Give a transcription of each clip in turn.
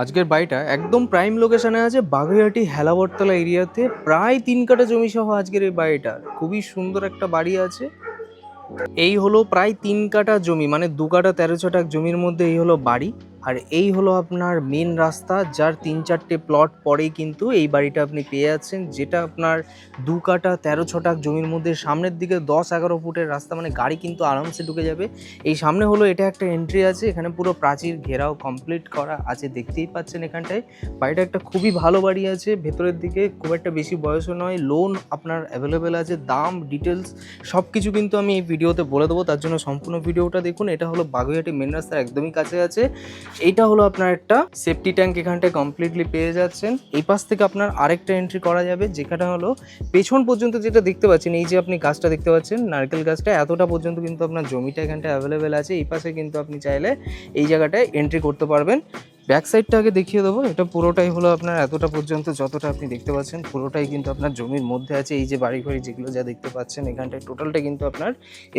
আজকের বাড়িটা একদম প্রাইম লোকেশনে আছে বাগুইহাটি হেলাবরতলা এরিয়াতে। প্রায় তিন কাটা জমি সহ আজকের এই বাড়িটা। খুবই সুন্দর একটা বাড়ি আছে। এই হলো প্রায় তিন কাটা জমি মানে দু কাটা তেরো ছটাক জমির মধ্যে এই হলো বাড়ি। আর এই হলো আপনার মেন রাস্তা, যার তিন চারটে প্লট পরেই কিন্তু এই বাড়িটা আপনি পেয়ে যাচ্ছেন, যেটা আপনার দু কাটা তেরো ছটাক জমির মধ্যে সামনের দিকে দশ এগারো ফুটের রাস্তা মানে গাড়ি কিন্তু আরামসে ঢুকে যাবে। এই সামনে হলো এটা একটা এন্ট্রি আছে, এখানে পুরো প্রাচীর ঘেরাও কমপ্লিট করা আছে, দেখতেই পাচ্ছেন এখানটায়। বাড়িটা একটা খুবই ভালো বাড়ি আছে, ভেতরের দিকে খুব একটা বেশি বয়সও নয় লোন আপনার অ্যাভেলেবেল আছে, দাম ডিটেলস সব কিছু কিন্তু আমি এই ভিডিওতে বলে দেবো, তার জন্য সম্পূর্ণ ভিডিওটা দেখুন, এটা হলো বাগুইহাটি মেন রাস্তার একদমই কাছে আছে। এইটা হলো আপনার একটা সেফটি ট্যাঙ্ক এখানটায় কমপ্লিটলি পেয়ে যাচ্ছেন। এই পাশ থেকে আপনার আরেকটা এন্ট্রি করা যাবে, যেখানে হলো পেছন পর্যন্ত যেটা দেখতে পাচ্ছেন, এই যে আপনি গাছটা দেখতে পাচ্ছেন, নারকেল গাছটা, এতটা পর্যন্ত কিন্তু আপনার জমিটা এখানটায় অ্যাভেলেবেল আছে। এই পাশে কিন্তু আপনি চাইলে এই জায়গাটায় এন্ট্রি করতে পারবেন। ব্যাক সাইডটা আগে দেখিয়ে দেবো। এটা পুরোটাই হলো আপনার এতটা পর্যন্ত যতটা আপনি দেখতে পাচ্ছেন, পুরোটাই কিন্তু আপনার জমির মধ্যে আছে। এই যে বাড়ি ফাড়ি যেগুলো যা দেখতে পাচ্ছেন, এখানটায় টোটালটা কিন্তু আপনার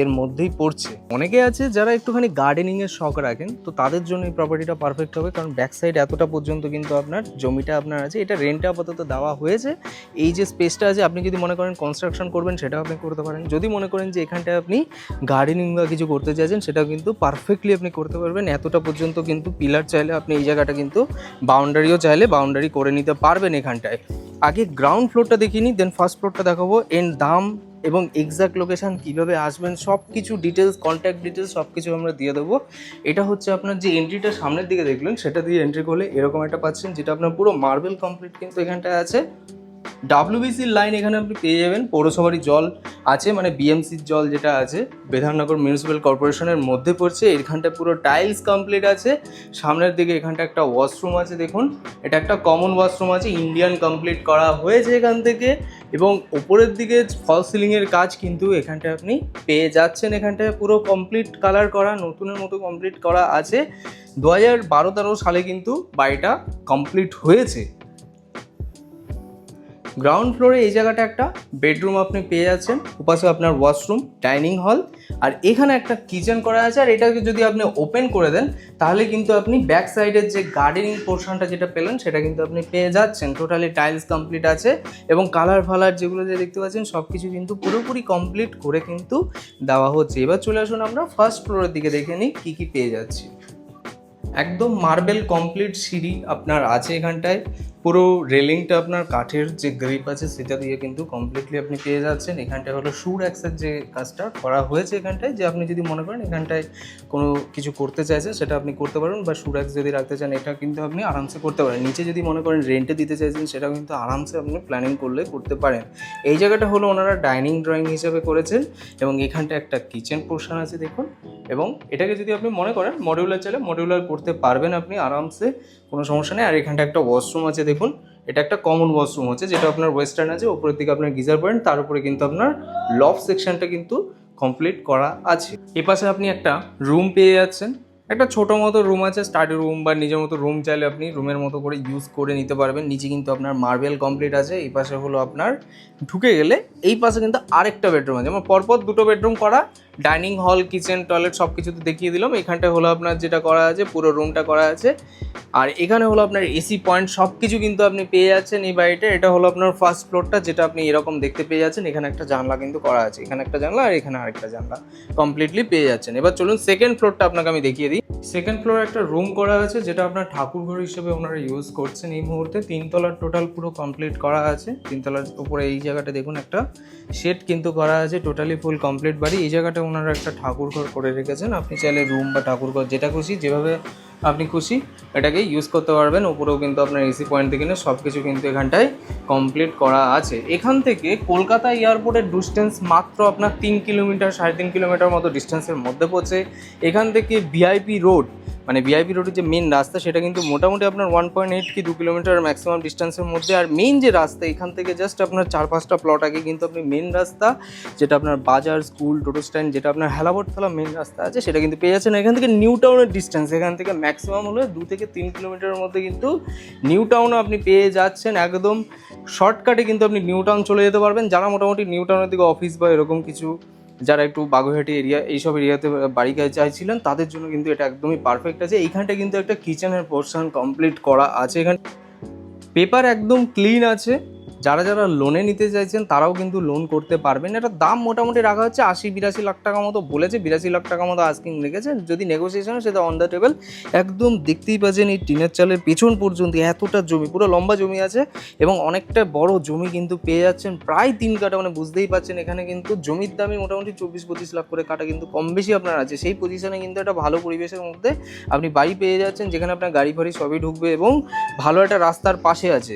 এর মধ্যেই পড়ছে। অনেকে আছে যারা একটুখানি গার্ডেনিং এর শখ রাখেন, তো তাদের জন্য এই প্রপার্টিটা পারফেক্ট হবে। কারণ ব্যাক সাইড এতটা পর্যন্ত কিন্তু আপনার জমিটা আপনার আছে। এটা রেন্টে আপাতত দেওয়া হয়েছে। এই যে স্পেসটা আছে, আপনি যদি মনে করেন কনস্ট্রাকশন করবেন, সেটাও আপনি করতে পারেন। যদি মনে করেন যে এখানটায় আপনি গার্ডেনিং বা কিছু করতে চাইছেন, সেটাও কিন্তু পারফেক্টলি আপনি করতে পারবেন। এতটা পর্যন্ত কিন্তু পিলার চাইলে আপনি এই জায়গাটা কিন্তু বাউন্ডারিও চাইলে বাউন্ডারি করে নিতে পারবেন এখানটায়। আগে গ্রাউন্ড ফ্লোরটা দেখিনি দেন ফার্স্ট ফ্লোরটা দেখাবো এন দাম এবং এক্সাক্ট লোকেশান কীভাবে আসবেন সব কিছু ডিটেলস কন্ট্যাক্ট ডিটেলস সব কিছু আমরা দিয়ে দেবো। এটা হচ্ছে আপনার যে এন্ট্রিটা সামনের দিকে দেখলেন, সেটা দিয়ে এন্ট্রি করলে এরকম একটা পাচ্ছেন, যেটা আপনার পুরো মার্বেল কমপ্লিট কিন্তু এখানটায় আছে। ডাব্লিউবিসির লাইন এখানে আপনি পেয়ে যাবেন পৌরসভারই জল আছে মানে বিএমসির জল যেটা আছে, বেধাননগর মিউনিসিপ্যাল কর্পোরেশনের মধ্যে পড়ছে। এখানটা পুরো টাইলস কমপ্লিট আছে। সামনের দিকে এখানটা একটা ওয়াশরুম আছে, দেখুন। এটা একটা কমন ওয়াশরুম আছে ইন্ডিয়ান কমপ্লিট করা হয়েছে এখান থেকে। এবং ওপরের দিকে ফল সিলিংয়ের কাজ কিন্তু এখানটায় আপনি পেয়ে যাচ্ছেন। এখানটায় পুরো কমপ্লিট কালার করা, নতুনের মতো কমপ্লিট করা আছে। দু হাজার বারো তেরো সালে কিন্তু বাড়িটা কমপ্লিট হয়েছে। গ্রাউন্ড ফ্লোরে এই জায়গাটা একটা বেডরুম আপনি পেয়ে যাচ্ছেন। উপাশে আপনার ওয়াশরুম ডাইনিং হল আর এখানে একটা কিচেন করা আছে আর এটাকে যদি আপনি ওপেন করে দেন, তাহলে কিন্তু আপনি ব্যাক সাইডের যে গার্ডেনিং পোর্শনটা যেটা পেলেন, সেটা কিন্তু আপনি পেয়ে যাচ্ছেন। টোটালি টাইলস কমপ্লিট আছে এবং কালার ফালার যেগুলো যে দেখতে পাচ্ছেন সব কিছু কিন্তু পুরোপুরি কমপ্লিট করে কিন্তু দেওয়া হচ্ছে। এবার চলে আসুন আমরা ফার্স্ট ফ্লোরের দিকে দেখে নিই কী কী পেয়ে যাচ্ছি। একদম মার্বেল কমপ্লিট সিঁড়ি আপনার আছে এখানটায়। পুরো রেলিংটা আপনার কাঠের যে গ্রিপ আছে, সেটা দিয়ে কিন্তু কমপ্লিটলি আপনি পেয়ে যাচ্ছেন। এখানটায় হলো সুর অ্যাক্সের যে কাজটা করা হয়েছে এখানটায়, যে আপনি যদি মনে করেন এখানটায় কোনো কিছু করতে চাইছেন, সেটা আপনি করতে পারেন বা সুর অ্যাক্স যদি রাখতে চান, এটা কিন্তু আপনি আরামসে করতে পারেন। নিচে যদি মনে করেন রেন্টে দিতে চাইছেন সেটাও কিন্তু আরামসে আপনি প্ল্যানিং করলে করতে পারেন। এই জায়গাটা হলো ওনারা ডাইনিং ড্রয়িং হিসেবে করেছেন এবং এখানটা একটা কিচেন পোর্শন আছে, দেখুন। এবং এটাকে যদি আপনি মনে করেন মডিউলার চাইলে মডিউলার করতে পারবেন আপনি আরামসে। কোনো সমস্যা নেই। আর এখানটা একটা ওয়াশরুম আছে, দেখুন। এটা একটা কমন ওয়াশরুম হচ্ছে, যেটা আপনার ওয়েস্টার্ন আছে, ওপরের দিকে আপনার গিজার পয়েন্ট, তার উপরে কিন্তু আপনার লফ সেকশনটা কিন্তু কমপ্লিট করা আছে। এ পাশে আপনি একটা রুম পেয়ে যাচ্ছেন। একটা ছোটো মতো রুম আছে স্টাডি রুম বা নিজের মতো রুম চাইলে আপনি রুমের মতো করে ইউজ করে নিতে পারবেন। নিচে কিন্তু আপনার মার্বেল কমপ্লিট আছে, এই পাশে হলো আপনার ঢুকে গেলে এই পাশে কিন্তু আরেকটা বেডরুম আছে। আমার পরপর দুটো বেডরুম করা ডাইনিং হল কিচেন টয়লেট সব কিছু তো দেখিয়ে দিলাম। এখানটা হলো আপনার যেটা করা আছে, পুরো রুমটা করা আছে। আর এখানে হলো আপনার এসি পয়েন্ট সব কিছু কিন্তু আপনি পেয়ে যাচ্ছেন এই বাড়িটা এটা হলো আপনার ফার্স্ট ফ্লোরটা যেটা আপনি এরকম দেখতে পেয়ে যাচ্ছেন। এখানে একটা জানলা কিন্তু করা আছে, এখানে একটা জানলা আর এখানে আরেকটা জানলা কমপ্লিটলি পেয়ে যাচ্ছেন। এবার চলুন সেকেন্ড ফ্লোরটা আপনাকে আমি দেখিয়ে দিই। সেকেন্ড ফ্লোরে একটা রুম করা আছে, যেটা আপনার ঠাকুর ঘর হিসেবে ওনারা ইউজ করছেন এই মুহূর্তে। তিনতলার টোটাল পুরো কমপ্লিট করা আছে। তিনতলার উপরে এই জায়গাটা দেখুন, একটা শেড কিন্তু করা আছে টোটালি ফুল কমপ্লিট বাড়ি। এই জায়গাটা ওনারা একটা ঠাকুর ঘর করে রেখেছেন। আপনি চাইলে রুম বা ঠাকুর ঘর যেটা খুশি, যেভাবে আপনি খুশি? এটাকে ইউজ করতে পারবেন। উপরেও কিন্তু আপনার এসি পয়েন্ট থেকে নিয়ে সব কিছু কিন্তু এখানটায় কমপ্লিট করা আছে। এখান থেকে কলকাতা এয়ারপোর্টের ডিস্টেন্স মাত্র আপনার তিন কিলোমিটার, সাড়ে তিন কিলোমিটার মতো ডিস্টেন্সের মধ্যে পড়ছে। এখান থেকে ভিআইপি রোড মানে ভিআইপি রোডের যে মেন রাস্তা, সেটা কিন্তু মোটামুটি আপনার ওয়ান পয়েন্ট এইট কি দু কিলোমিটার ম্যাক্সিমাম ডিস্টেন্সের মধ্যে। আর মেন যে রাস্তা, এখান থেকে জাস্ট আপনার চার পাঁচটা প্লট আগে কিন্তু আপনি মেন রাস্তা, যেটা আপনার বাজার স্কুল টোটো স্ট্যান্ড যেটা আপনার হেলাবরতলা মেন রাস্তা আছে, সেটা কিন্তু পেয়ে যাচ্ছেন। এখান থেকে নিউ টাউনের ডিস্টেন্স এখান থেকে ম্যাক্সিমাম হলে দু থেকে তিন কিলোমিটারের মধ্যে কিন্তু নিউ টাউনও আপনি পেয়ে যাচ্ছেন। একদম শর্টকাটে কিন্তু আপনি নিউ টাউন চলে যেতে পারবেন। যারা মোটামুটি নিউ টাউনের দিকে অফিস বা এরকম কিছু যারা একটু বাগুইহাটি এরিয়া এইসব এরিয়াতে বাড়ি চাইছিলেন তাদের জন্য কিন্তু এটা একদমই পারফেক্ট আছে। এইখানটা কিন্তু একটা কিচেনের পোর্শন কমপ্লিট করা আছে এখানে। পেপার একদম ক্লিন আছে। যারা যারা লোনে নিতে চাইছেন, তারাও কিন্তু লোন করতে পারবেন। এটা দাম মোটামুটি রাখা হচ্ছে আশি, বিরাশি লাখ টাকা মতো বলেছে। বিরাশি লাখ টাকা মতো আস্কিং রেখেছে যদি নেগোসিয়েশন সেটা অন দ্য টেবিল একদম দেখতেই পাচ্ছেন এই টিনের চালের পেছন পর্যন্ত এতটা জমি, পুরো লম্বা জমি আছে এবং অনেকটা বড় জমি কিন্তু পেয়ে যাচ্ছেন। প্রায় তিন কাটা মানে বুঝতেই পাচ্ছেন এখানে কিন্তু জমির দামই মোটামুটি চব্বিশ, পঁচিশ লাখ করে কাটা কিন্তু কম বেশি আপনার আছে। সেই পজিশনে কিন্তু একটা ভালো পরিবেশের মধ্যে আপনি বাড়ি পেয়ে যাচ্ছেন, যেখানে আপনার গাড়ি ফাড়ি সবই ঢুকবে এবং ভালো একটা রাস্তার পাশে আছে।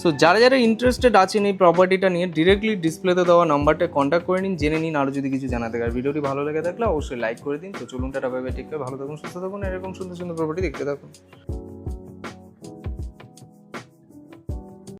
সো যারা যারা ইন্টারেস্টেড আছেন এই প্রপার্টিটা নিয়ে ডিরেক্টলি ডিসপ্লেতে দেওয়া নাম্বারটা কন্ট্যাক্ট করে নিন, জেনে নিন আরও যদি কিছু জানাতে পারে ভিডিওটি ভালো লেগে থাকলে অবশ্যই লাইক করে দিন। তো চলুন টাটা ভাবে ঠিক ভালো থাকুন, সুস্থ থাকুন এরকম সুন্দর সুন্দর প্রপার্টি দেখতে থাকুন।